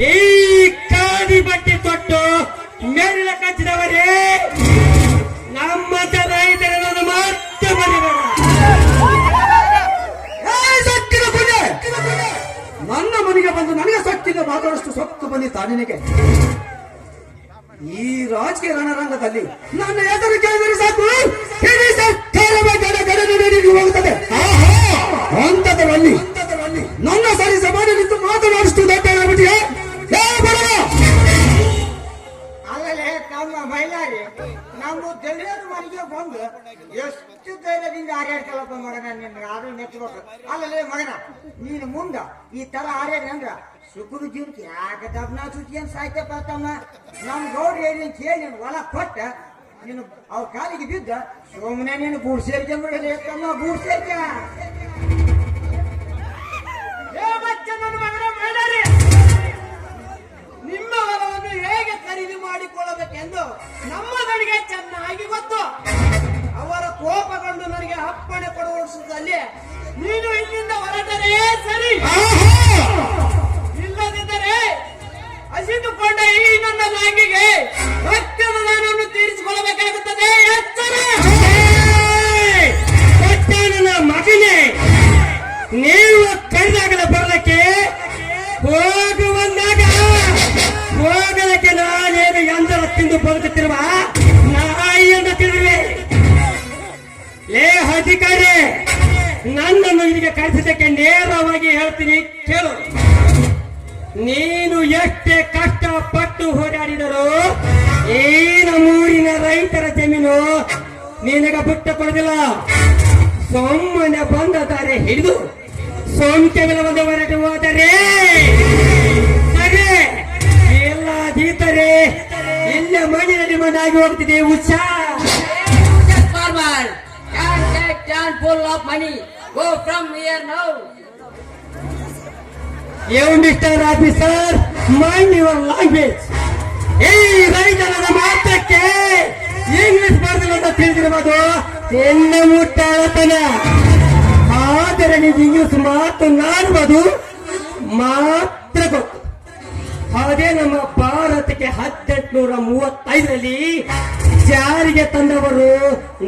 ಈ ಕಾದಿ ಬಟ್ಟೆ ತೊಟ್ಟು ಮೇಲಿನ ಕಚ್ಚಿದವರೇ, ನಮ್ಮ ರೈತರನ್ನು ಮಾತ್ರ ಬರಬೇಡ! ನನ್ನ ಮನೆಗೆ ಬಂದು ನನಗೆ ಸೊಕ್ಕಿನ ಮಾತಾಡಷ್ಟು ಸೊಕ್ಕು ಬಂದಿತ್ತ ನಿನಗೆ. ಈ ರಾಜಕೀಯ ರಣರಂಗದಲ್ಲಿ ನನ್ನ ಹೆಸರು ಕೇಳಿದರೆ ಸಾಕು. ಮೈಲಾರಿ, ನಮ್ಮ ಗೆಳೆಯರ ಮನೆಗೆ ಬಂದು ಎಷ್ಟು ಧೈರ್ಯದಿಂದ ಆರ್ಯಾಡ್ಕಲಪ್ಪ ಮಗನ, ನಿನ್ನ ಆದ್ರೂ ಮೆಚ್ಚಬೇಕು ಅಲ್ಲಲೇ ಮಗನ, ನೀನು ಮುಂದ ಈ ತರ ಹಾರಾಡಿ ಅಂದ್ರ ಸುಖದ ಜೀವಕ್ಕೆ ಯಾಕೆ ದಬ್ನ ಸುತ್ತಿ ಅಂತ ಸಾಯ್ತಪ್ಪ ತಮ್ಮ ನಮ್ ಗೌಡ್ರಿ ಏನ್ ಕೇಳಿ ಹೊಲ ಕೊಟ್ಟ, ನೀನು ಅವ್ರ ಕಾಲಿಗೆ ಬಿದ್ದ ಸುಮ್ಮನೆ ನೀನು ಗೂಡ್ ಸೇರಿಕೆ ಬಿಡಲಿ ತಮ್ಮ ಗೂಡ್ ಹೇಳ್ತೀನಿ, ಕೇಳು. ನೀನು ಎಷ್ಟೇ ಕಷ್ಟಪಟ್ಟು ಹೋರಾಡಿದರೂ ಏನು ಮೂರಿನ ರೈತರ ಜಮೀನು ನಿನಗೆ ಬಿಟ್ಟು ಕೊಡೋದಿಲ್ಲ ಸೊಮ್ಮನೆ ಬಂದ ತಾರೆ ಹಿಡಿದು ಸೋಂಕೆ ಬಂದು ಹೊರಟು ಹೋದರೆ ಸರಿ. ಜೀತರೇ ಎಲ್ಲ ಮಣ್ಣಿನಲ್ಲಿ ಮಣ್ಣಾಗಿ ಹೋಗ್ತಿದೆ ಉತ್ಸಾಹ take can full of money. Go from here now. You mister officer mind your language ಈ ರೈತನ ಮಾತ್ರಕ್ಕೆ ಇಂಗ್ಲಿಷ್ ಬರ್ತದೆ ಅಂತ ತಿಳಿದಿರಬಹುದು ಎನ್ನ ಮುಟ್ಟಾಳತನ. ಆದರೆ ನೀವು ಇಂಗ್ಲಿಷ್ ಮಾತನಾಡುವುದು ಮಾತ್ರ ಗೊತ್ತು. ಅದೇ ನಮ್ಮ ಭಾರತಕ್ಕೆ ಹತ್ತೆಂಟುನೂರ ಮೂವತ್ತೈದರಲ್ಲಿ ಜಾರಿಗೆ ತಂದವರು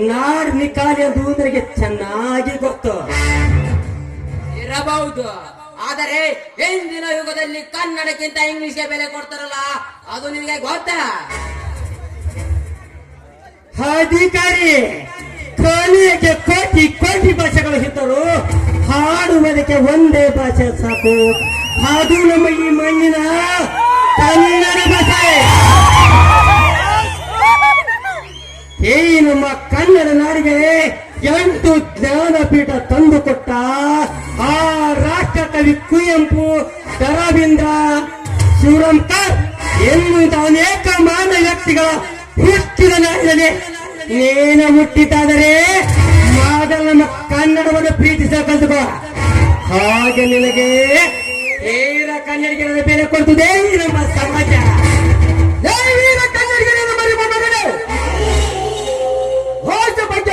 ನಾಡ್ ನಿಕಾಲಿ ನನಗೆ ಚೆನ್ನಾಗಿ ಗೊತ್ತು. ಇರಬಹುದು. ಆದರೆ ಇಂದಿನ ಯುಗದಲ್ಲಿ ಕನ್ನಡಕ್ಕಿಂತ ಇಂಗ್ಲಿಷ್ಗೆ ಬೆಲೆ ಕೊಡ್ತಾರಲ್ಲ, ಅದು ನಿಮಗೆ ಗೊತ್ತಾ? ಅಧಿಕಾರಿ ಕಲಿಯಕ್ಕೆ ಕೋಟಿ ಕೋಟಿ ಭಾಷೆಗಳು ಇದ್ದರು ಹಾಡುವುದಕ್ಕೆ ಒಂದೇ ಭಾಷೆ ಸಾಕು. ಅದು ನಮ್ಮ ಈ ಮಣ್ಣಿನ ಕನ್ನಡ ಭಾಷೆ. ಈ ನಮ್ಮ ಕನ್ನಡ ನಾಡಿಗೆ ಎಂಟು ಜ್ಞಾನಪೀಠ ತಂದುಕೊಟ್ಟ ಕವಿ ಕುವೆಂಪು ದರದಿಂದ ಶಿವರಾಮ್ಕರ್ ಎನ್ನುವಂತ ಅನೇಕ ಮಾನ ವ್ಯಕ್ತಿಗಳ ಹುಟ್ಟಿದ ನಾಡಿನಲ್ಲಿ ನೇನ ಹುಟ್ಟಿತಾದರೆ ಮಾದಲ ಕನ್ನಡವನ್ನು ಪ್ರೀತಿಸ ಕಲ್ತುಕೋ. ಹಾಗೆ ನಿನಗೆ ನೇರ ಕನ್ನಡಿಗರ ಬೆಲೆ ಕೊಡ್ತದೆ ನಮ್ಮ ಸಮಾಜ.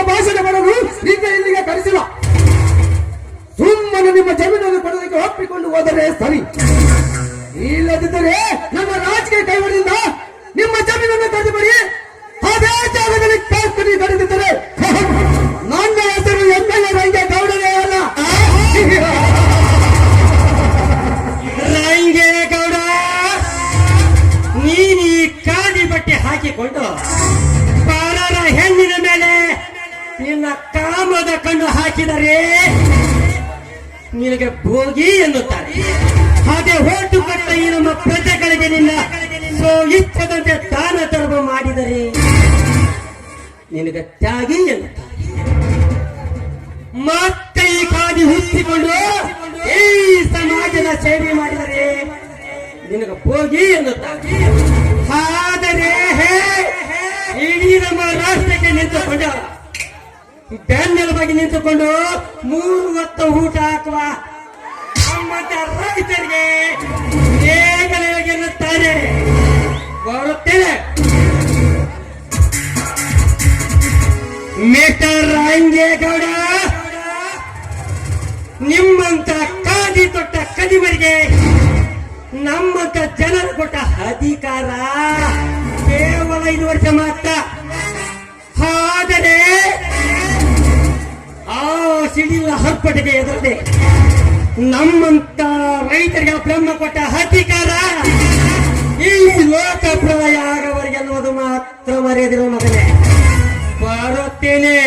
ಭಾಷಣ ಮಾಡಲು ಇಲ್ಲಿಗೆ ಕರೆಸಿಲ್ಲ. ಸುಮ್ಮನೆ ನಿಮ್ಮ ಕೊಡೋದಕ್ಕೆ ಒಪ್ಪಿಕೊಂಡು ಹೋದರೆ ಸರಿ. ಇಲ್ಲದಿದ್ದರೆ ನಮ್ಮ ರಾಜಕೀಯ ಕೈವಡದಿಂದ ನಿಮ್ಮ ಜಮೀನನ್ನು ತಡೆದು ಬರಿ ಅದೇ ಜಾಗದಲ್ಲಿ ಕಾಸ್ಕರಿ ಕರೆದಿದ್ದರೆ ನನ್ನ ಹೆಸರು ಎಂ ಎಲ್ ಎ ರಂಗೆ ಗೌಡನೇ ಅಲ್ಲ. ರಂಗೇಗೌಡ ನೀನು ಈ ಬಟ್ಟೆ ಹಾಕಿಕೊಂಡು ಪಾರರ ಹೆಣ್ಣಿನ ಮೇಲೆ ನಿನ್ನ ಕಾಮದ ಕಣ್ಣು ಹಾಕಿದರೆ ನಿನಗೆ ಭೋಗಿ ಎನ್ನುತ್ತಾರೆ. ಹಾಗೆ ಹೋಟು ಕೊಟ್ಟ ಈ ನಮ್ಮ ಪ್ರಜೆಗಳಿಗೆ ನಿನ್ನ ಸೋ ಇಚ್ಛದಂತೆ ದಾನ ಧರ್ಮ ಮಾಡಿದರೆ ನಿನಗೆ ತ್ಯಾಗಿ ಎನ್ನುತ್ತಾರೆ. ಮತ್ತೆ ಈ ಖಾದಿ ಹುಟ್ಟಿಕೊಂಡು ಈ ಸಮಾಜದ ಸೇವೆ ಮಾಡಿದರೆ ನಿನಗೆ ಭೋಗಿ ಎನ್ನುತ್ತಾರೆ. ಆದರೆ ಇಡೀ ನಮ್ಮ ರಾಷ್ಟ್ರಕ್ಕೆ ನಿಂತುಕೊಂಡು ಬೆನ್ನೆಲುಬಾಗಿ ನಿಂತುಕೊಂಡು ಮೂರು ಹೊತ್ತು ಊಟ ಹಾಕುವ ರೈತರಿಗೆ ಎನ್ನುತ್ತಾರೆ. ಬರುತ್ತೇನೆ ಮೇಟರ್ ಗೌಡ, ನಿಮ್ಮಂತ ಕಾದಿ ತೊಟ್ಟ ಕದಿಮರಿಗೆ, ನಮ್ಮಂತ ಜನರು ಕೊಟ್ಟ ಅಧಿಕಾರ ಕೇವಲ ಐದು ವರ್ಷ ಮಾತ್ರ. ಆದರೆ ಸಿಡಿಲ ಹರ್ಪಟಿಗೆ ಎದುರದೆ ನಮ್ಮಂತ ರೈತರಿಗೆ ಬ್ರಹ್ಮ ಕೊಟ್ಟ ಅಧಿಕಾರ ಈ ಲೋಕಪ್ರಾಯ ಆಗವರಿಗೆ ಅನ್ನೋದು ಮಾತ್ರ ಮರೆಯದಿರೋ ಮಗನೇ. ಬರುತ್ತೇನೆ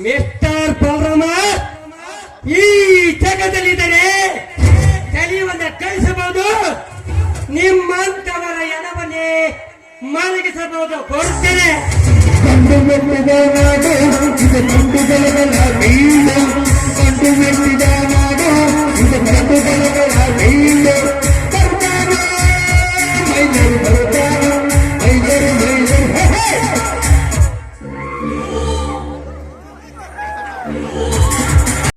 ಮಿಸ್ಟರ್ ಪರಮ ಈ ಜಗದಲ್ಲಿದ್ದರೆ ನಿಮ್ಮಂತವರ ಎಡವನ್ನೇ ಮಲಗಿಸಬಹುದು ಕೊಡುತ್ತೇನೆ ಕಂಡು ಮೆಟ್ಟಿದ ನಾಡು, ಇದು ಕಂಡು ಬೆಳೆಗಳ ಬೀಳು ಕಂಡು ಮೆಟ್ಟಿದ ನಾಡು, ಇದು ಕಂಡು ಬೆಳೆಗಳ ಬೀಳು